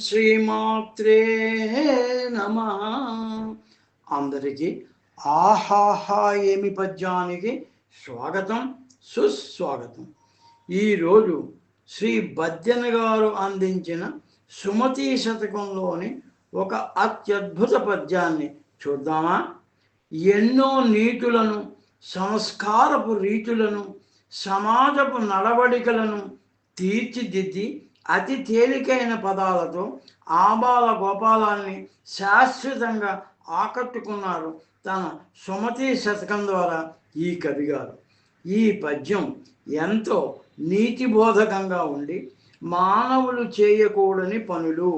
శ్రీమాత్రే నమ. అందరికీ ఆహాహా ఏమి పద్యానికి స్వాగతం సుస్వాగతం. ఈరోజు శ్రీ బద్దెన గారు అందించిన సుమతి శతకంలోని ఒక అత్యద్భుత పద్యాన్ని చూద్దామా? ఎన్నో నీతులను సంస్కారపు రీతులను సమాజపు నడవడికలను తీర్చిదిద్ది అతి తేలికైన పదాలతో ఆబాల గోపాలాన్ని శాశ్వతంగా ఆకట్టుకున్నారు తన సుమతి శతకం ద్వారా ఈ కవిగారు ఈ పద్యం ఎంతో నీతిబోధకంగా ఉండి మానవులు చేయకూడని పనులు.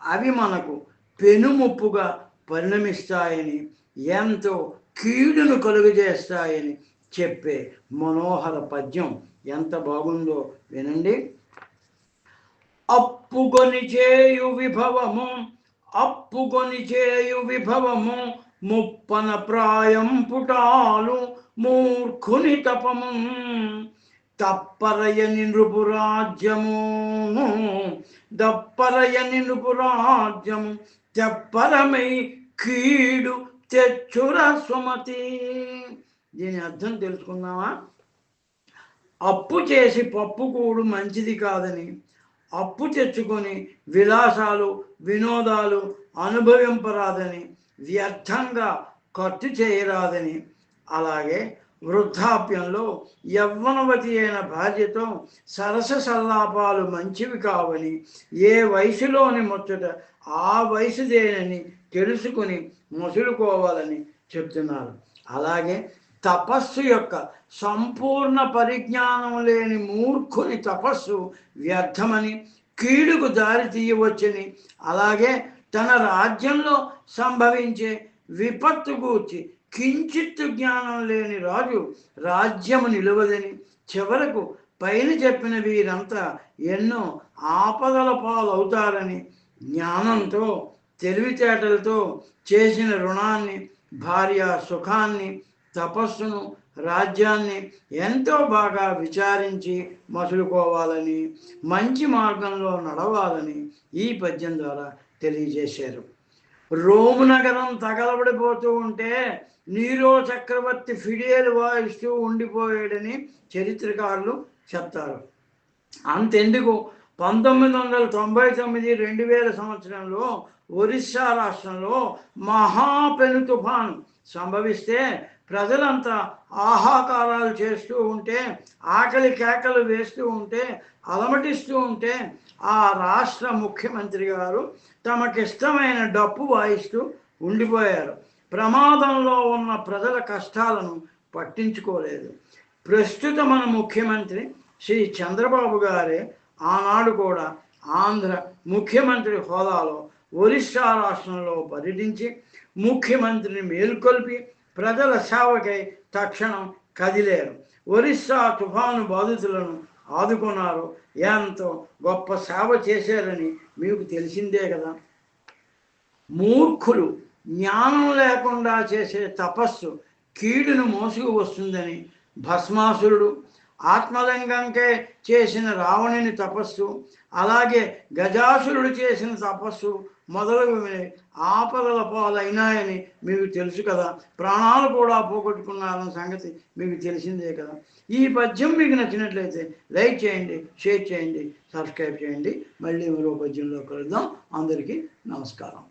అవి మనకు పెనుముప్పుగా పరిణమిస్తాయని ఎంతో కీడును కలుగజేస్తాయని చెప్పే మనోహర పద్యం ఎంత బాగుందో వినండి. అప్పుకొని చేయు విభవము అప్పుకొని చేయు విభవము ముప్పన ప్రాయం పుటాలు మూర్ఖుని తపము. తప్పరయని నృపురాజ్యము దప్పరయని నృపురాజ్యము తెప్పరమై కీడు తెచ్చుర సుమతి. దీని అర్థం తెలుసుకుందామా? అప్పు చేసి పప్పు కూడు మంచిది కాదని అప్పు తెచ్చుకొని విలాసాలు వినోదాలు అనుభవింపరాదని వ్యర్థంగా ఖర్చు చేయరాదని. అలాగే వృద్ధాప్యంలో యవ్వనవతి అయిన భార్యతో సరస సల్లాపాలు మంచివి కావని ఏ వయసులోని ముచ్చట ఆ వయసుదేనని తెలుసుకుని ముసులుకోవాలని చెప్తున్నారు. అలాగే తపస్సు యొక్క సంపూర్ణ పరిజ్ఞానం లేని మూర్ఖుని తపస్సు వ్యర్థమని కీడుకు దారి తీయవచ్చని అలాగే తన రాజ్యంలో సంభవించే విపత్తు గూర్చి కించిత్తు జ్ఞానం లేని రాజు రాజ్యము నిలవదని చివరకు పైన చెప్పిన వీరంతా ఎన్నో ఆపదల పాలవుతారని జ్ఞానంతో తెలివితేటలతో చేసిన రుణాన్ని భార్య సుఖాన్ని తపస్సును రాజ్యాన్ని ఎంతో బాగా విచారించి మసులుకోవాలని మంచి మార్గంలో నడవాలని ఈ పద్యం ద్వారా తెలియజేశారు. రోమ్ నగరం తగలబడిపోతూ ఉంటే నీరో చక్రవర్తి ఫిడేలు వాయిస్తూ ఉండిపోయాడని చరిత్రకారులు చెప్తారు. అంతెందుకు? పంతొమ్మిది వందల తొంభై తొమ్మిది రెండు వేల సంవత్సరంలో ఒరిస్సా రాష్ట్రంలో మహాపెను తుఫాను సంభవిస్తే ప్రజలంతా ఆహాకారాలు చేస్తూ ఉంటే ఆకలి కేకలు వేస్తూ ఉంటే అలమటిస్తూ ఉంటే ఆ రాష్ట్ర ముఖ్యమంత్రి గారు తమకిష్టమైన డప్పు వాయిస్తూ ఉండిపోయారు. ప్రమాదంలో ఉన్న ప్రజల కష్టాలను పట్టించుకోలేదు. ప్రస్తుత మన ముఖ్యమంత్రి శ్రీ చంద్రబాబు గారే ఆనాడు కూడా ఆంధ్ర ముఖ్యమంత్రి హోదాలో ఒరిస్సా రాష్ట్రంలో పర్యటించి ముఖ్యమంత్రిని మేల్కొల్పి ప్రజల సేవకై తక్షణం కదిలేరు. ఒరిస్సా తుఫాను బాధితులను ఆదుకున్నారు. ఎంతో గొప్ప సేవ చేశారని మీకు తెలిసిందే కదా. మూర్ఖులు జ్ఞానం లేకుండా చేసే తపస్సు కీడును మోసుకు వస్తుందని భస్మాసురుడు ఆత్మలింగంకే చేసిన రావణుని తపస్సు అలాగే గజాసురుడు చేసిన తపస్సు మొదలగునే ఆపదల పాలైనాయని మీకు తెలుసు కదా. ప్రాణాలు కూడా పోగొట్టుకున్నారన్న సంగతి మీకు తెలిసిందే కదా. ఈ పద్యం మీకు నచ్చినట్లయితే లైక్ చేయండి షేర్ చేయండి సబ్స్క్రైబ్ చేయండి. మళ్ళీ మరో పద్యంలో కలుద్దాం. అందరికీ నమస్కారం.